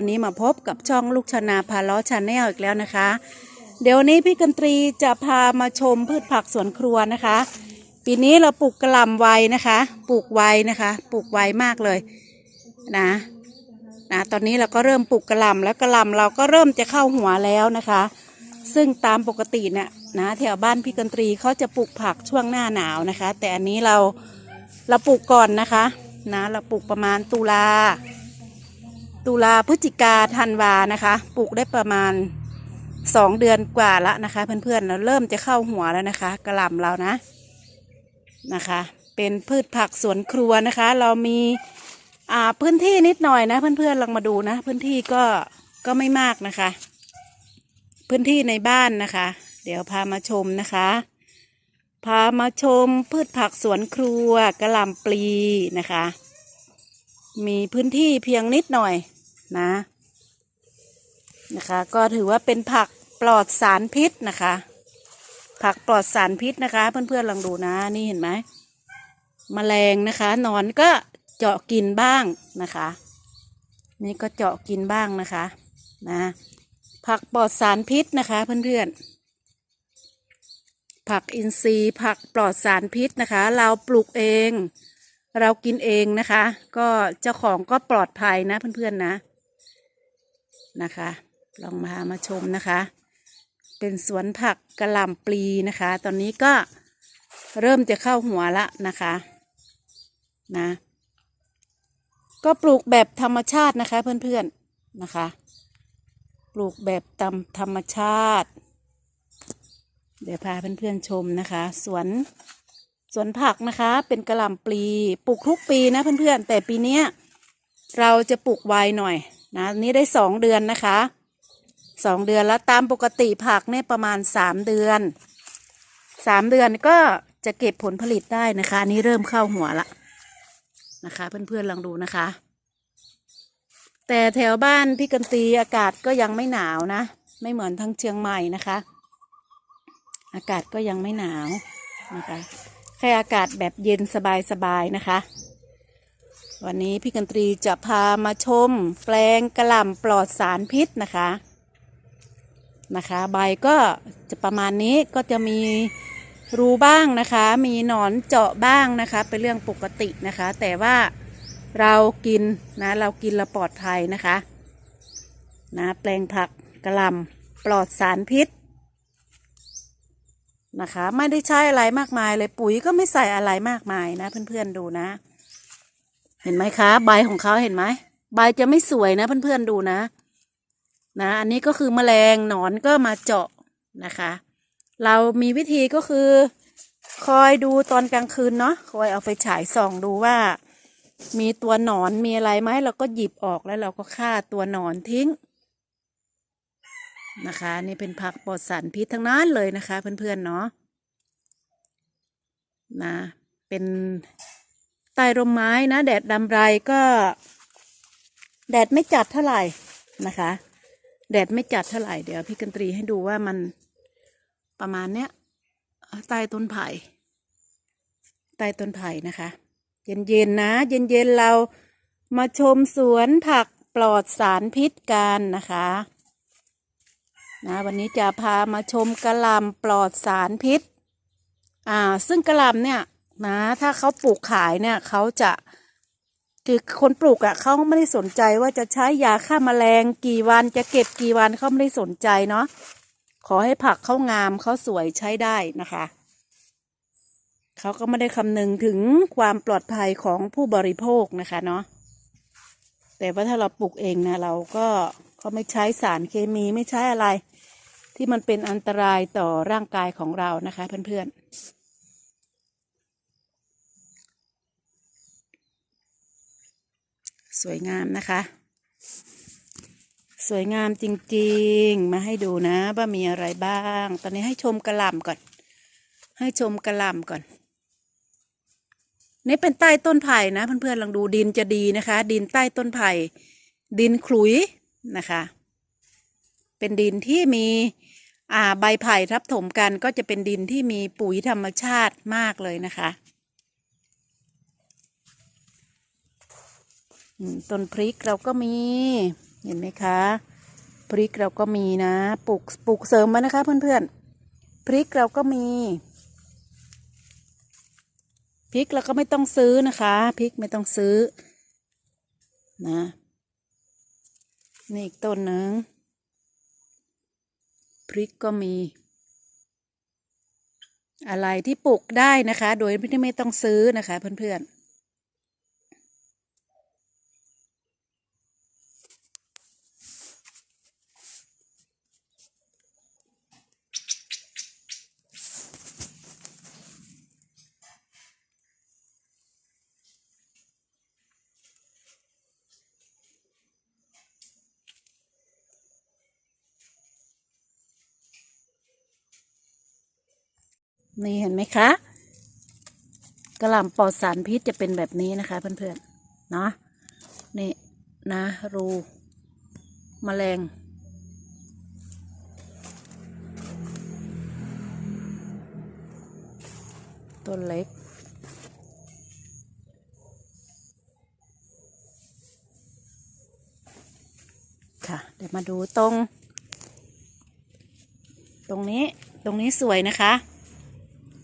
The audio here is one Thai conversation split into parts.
วันนี้มาพบกับช่องลูกชนาพาล้อชาแนลอีกแล้วนะคะ เดี๋ยวนี้พี่กันตรีจะพามาชมพืชผักสวนครัวนะคะ ปีนี้เราปลูกกระหล่ำไว้นะคะ ปลูกไว้นะคะ ปลูกไวมากเลยนะนะตอนนี้เราก็เริ่มปลูกกระหล่ำแล้วกระหล่ำเราก็เริ่มจะเข้าหัวแล้วนะคะ ซึ่งตามปกติเนี่ยนะแถวบ้านพี่กันตรีเขาจะปลูกผักช่วงหน้าหนาวนะคะ แต่อันนี้เราเราปลูกก่อนนะคะนะเราปลูกประมาณตุลา ตุลาพฤศจิกาธันวานะคะ ปลูกได้ประมาณสองเดือนกว่าละนะคะ เพื่อนๆเราเริ่มจะเข้าหัวแล้วนะคะกระหล่ำเรานะนะคะ เป็นพืชผักสวนครัวนะคะ เรามีอ่าพื้นที่นิดหน่อยนะ เพื่อนๆลองมาดูนะ พื้นที่ก็ก็ไม่มากนะคะ พื้นที่ในบ้านนะคะ เดี๋ยวพามาชมนะคะ พามาชมพืชผักสวนครัวกระหล่ำปลีนะคะ มีพื้นที่เพียงนิดหน่อย นะ นะคะ ก็ถือว่าเป็นผักปลอดสารพิษนะคะ ผักปลอดสารพิษนะคะ เพื่อนๆลองดูนะนี่เห็นไหมแมลงนะคะนอนก็เจาะกินบ้างนะคะ นี่ก็เจาะกินบ้างนะคะนะผักปลอดสารพิษนะคะเพื่อนๆ ผักอินทรีย์ผักปลอดสารพิษนะคะ เราปลูกเอง เรากินเองนะคะ ก็เจ้าของก็ปลอดภัยนะเพื่อนๆนะ นะคะ ลองมามาชมนะคะ เป็นสวนผักกระหล่ำปลีนะคะ ตอนนี้ก็เริ่มจะเข้าหัวละนะคะนะ ก็ปลูกแบบธรรมชาตินะคะเพื่อนๆนะคะ ปลูกแบบตามธรรมชาติ เดี๋ยวพาเพื่อนๆชมนะคะสวนสวนผักนะคะเป็นกระหล่ำปลีปลูกทุกปีนะเพื่อนๆแต่ปีเนี้ยเราจะปลูกไวหน่อย นะนี่ได้สองเดือนนะคะสองเดือนแล้วตามปกติผักเนี่ยประมาณสามเดือนสามเดือนก็จะเก็บผลผลิตได้นะคะนนี่เริ่มเข้าหัวละนะคะ เพื่อนๆลองดูนะคะ แต่แถวบ้านพี่กันตีอากาศก็ยังไม่หนาวนะ ไม่เหมือนทั้งเชียงใหม่นะคะ อากาศก็ยังไม่หนาวนะคะแค่อากาศแบบเย็นสบายๆนะคะ วันนี้พี่กันตรีจะพามาชม แปลงกระหล่ำปลอดสารพิษนะคะนะคะ ใบก็จะประมาณนี้ก็จะมีรูบ้างนะคะ มีหนอนเจาะบ้างนะคะ เป็นเรื่องปกตินะคะ แต่ว่าเรากินนะเรากินเราปลอดภัยนะคะนะแปลงผักกระหล่ำปลอดสารพิษนะคะ ไม่ได้ใช้อะไรมากมายเลยปุ๋ยก็ไม่ใส่อะไรมากมายนะเพื่อนๆดูนะ เห็นไหมคะ ใบของเขาเห็นไหมใบจะไม่สวยนะเพื่อนๆดูนะ นะ อันนี้ก็คือแมลงหนอนก็มาเจาะนะคะ เรามีวิธีก็คือ คอยดูตอนกลางคืนเนาะคอยเอาไฟฉายส่องดูว่า มีตัวหนอนมีอะไรไหมเราก็หยิบออกแล้วเราก็ฆ่าตัวหนอนทิ้งนะคะ นี่เป็นผักปลอดสารพิษทั้งนั้นเลยนะคะ เพื่อนๆเนาะนะเป็น ใต้ร่มไม้นะ แดดดำไรก็ แดดไม่จัดเท่าไหร่นะคะ แดดไม่จัดเท่าไหร่เดี๋ยว พี่กันตรีให้ดูว่ามันประมาณเนี้ยใต้ต้นไผ่ใต้ต้นไผ่นะคะ เย็นๆนะ เย็นๆเรามาชมสวนผักปลอดสารพิษกันนะคะนะวันนี้จะพามาชมกระลำปลอดสารพิษ อ่า ซึ่งกระลำเนี่ย นะ ถ้าเขาปลูกขายเนี่ยเขาจะคือคนปลูกอะ่ะเขาไม่ได้สนใจว่าจะใช้ยาฆ่าแมลงกี่วันจะเก็บกี่วันเขาไม่ได้สนใจเนาะขอให้ผักเขางามเขาสวยใช้ได้นะคะเขาก็ไม่ได้คำนึงถึงความปลอดภัยของผู้บริโภคนะคะเนาะแต่ว่าถ้าเราปลูกเองนะเราก็ก็ไม่ใช้สารเคมีไม่ใช้อะไร ที่มันเป็นอันตรายต่อร่างกายของเรานะคะเพื่อนๆ สวยงามนะคะ สวยงามจริงๆ มาให้ดูนะว่ามีอะไรบ้าง ตอนนี้ให้ชมกระหล่ำก่อน ให้ชมกระหล่ำก่อน นี่เป็นใต้ต้นไผ่นะเพื่อนๆลองดูดินจะดีนะคะ ดินใต้ต้นไผ่ดินขลุยนะคะ เป็นดินที่มีอ่าใบไผ่ทับถมกันก็จะเป็นดินที่มีปุ๋ยธรรมชาติมากเลยนะคะ อืม ต้นพริกเราก็มี เห็นไหมคะ พริกเราก็มีนะ ปลูกปลูกเสริมไว้นะคะเพื่อนๆ พริกเราก็มี พริกเราก็ไม่ต้องซื้อนะคะ พริกไม่ต้องซื้อ นะ นี่อีกต้นหนึ่ง พริกก็มี อะไรที่ปลูกได้นะคะ โดยที่ไม่ต้องซื้อนะคะเพื่อนๆ นี่เห็นไหมคะกระหล่ำปลอดสารพิษจะเป็นแบบนี้นะคะ เพื่อนๆเนาะนี่นะรูมแมลง ต้นเล็ก ค่ะ เดี๋ยวมาดูตรง ตรงนี้ตรงนี้สวยนะคะ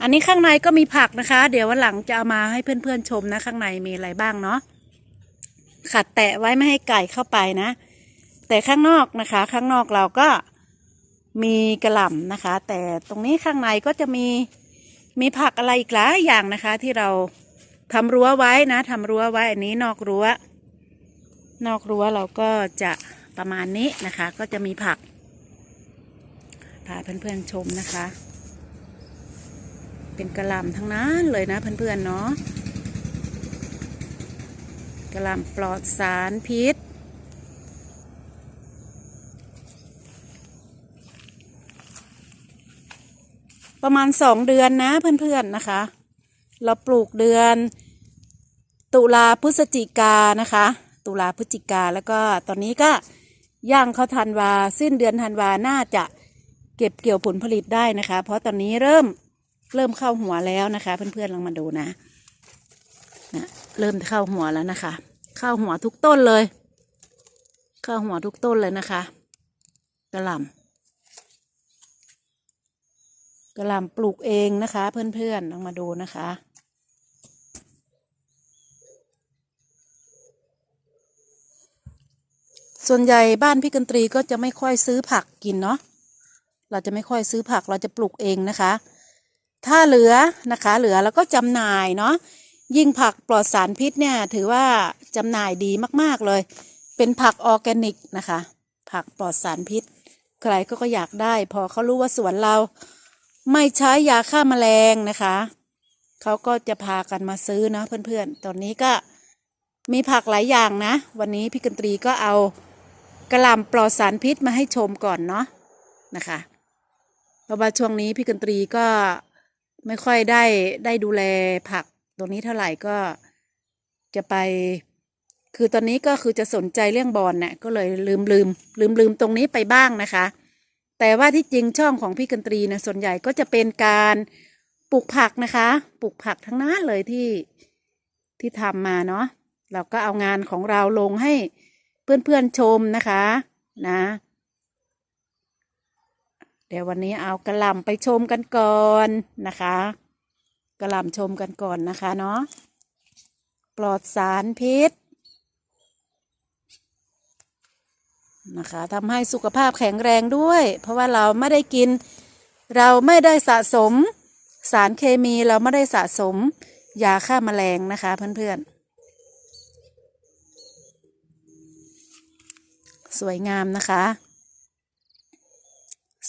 อันนี้ข้างในก็มีผักนะคะ เดี๋ยววันหลังจะเอามาให้เพื่อนๆชมนะ ข้างในมีอะไรบ้างเนาะขัดแตะไว้ไม่ให้ไก่เข้าไปนะ แต่ข้างนอกนะคะ ข้างนอกเราก็มีกระหล่ำนะคะ แต่ตรงนี้ข้างในก็จะมีมีผักอะไรอีกหลายอย่างนะคะ ที่เราทำรั้วไว้นะทำรั้วไว้อันนี้นอกรั้ว นอกรั้วเราก็จะประมาณนี้นะคะ ก็จะมีผักพาเพื่อนๆชมนะคะ เป็นกระหล่ำทั้งนั้นเลยนะเพื่อนๆเนาะกระหล่ำปลอดสารพิษ ประมาณสองเดือนนะเพื่อนๆนะคะ เราปลูกเดือน ตุลาพฤศจิกานะคะ ตุลาพฤศจิกาแล้วก็ตอนนี้ก็ย่างเข้าธันวาสิ้นเดือนธันวาน่าจะเก็บเกี่ยวผลผลิตได้นะคะ เพราะตอนนี้เริ่ม เริ่มเข้าหัวแล้วนะคะ เพื่อนๆลองมาดูนะนะเริ่มเข้าหัวแล้วนะคะ เข้าหัวทุกต้นเลย เข้าหัวทุกต้นเลยนะคะกระหล่ำกระหล่ำปลูกเองนะคะ เพื่อนๆลองมาดูนะคะส่วนใหญ่บ้านพี่กันตรีก็จะไม่ค่อยซื้อผักกินเนาะ เราจะไม่ค่อยซื้อผักเราจะปลูกเองนะคะ ถ้าเหลือนะคะเหลือแล้วก็จำหน่ายเนาะยิ่งผักปลอดสารพิษเนี่ยถือว่าจำหน่ายดีมากๆเลย เป็นผักออร์แกนิกนะคะ ผักปลอดสารพิษ ใครก็ก็อยากได้ พอเขารู้ว่าสวนเรา ไม่ใช้ยาฆ่าแมลงนะคะเขาก็จะพากันมาซื้อเนาะเพื่อนๆ ตอนนี้ก็มีผักหลายอย่างนะ วันนี้พี่กันตรีก็เอากระหล่ำปลอดสารพิษมาให้ชมก่อนเนาะนะคะเพราะว่าช่วงนี้พี่กันตรีก็ ไม่ค่อยได้ได้ดูแลผักตรงนี้เท่าไหร่ก็จะไป คือตอนนี้ก็คือจะสนใจเรื่องบอลเนี่ยก็เลยลืมลืมลืมลืมตรงนี้ไปบ้างนะคะ แต่ว่าที่จริงช่องของพี่กันตรีนะส่วนใหญ่ก็จะเป็นการปลูกผักนะคะปลูกผักทั้งนั้นเลยที่ที่ทำมาเนาะเราก็เอางานของเราลงให้เพื่อนๆชมนะคะ นะ เดี๋ยววันนี้เอากระหล่ำไปชมกันก่อนนะคะกระหล่ำชมกันก่อนนะคะเนาะปลอดสารพิษนะคะทำให้สุขภาพแข็งแรงด้วย เพราะว่าเราไม่ได้กิน เราไม่ได้สะสม สารเคมีเราไม่ได้สะสมยาฆ่าแมลงนะคะเพื่อนๆ สวยงามนะคะ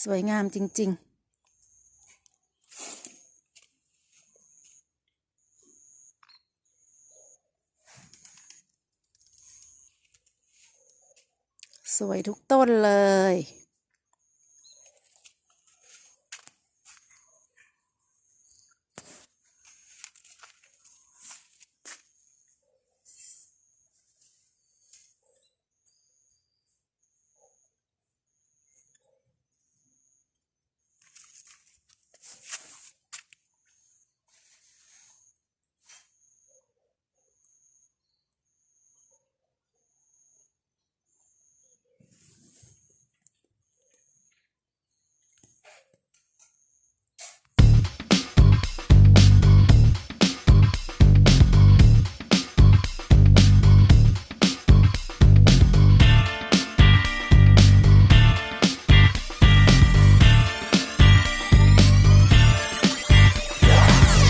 สวยงามจริง ๆสวยทุกต้นเลย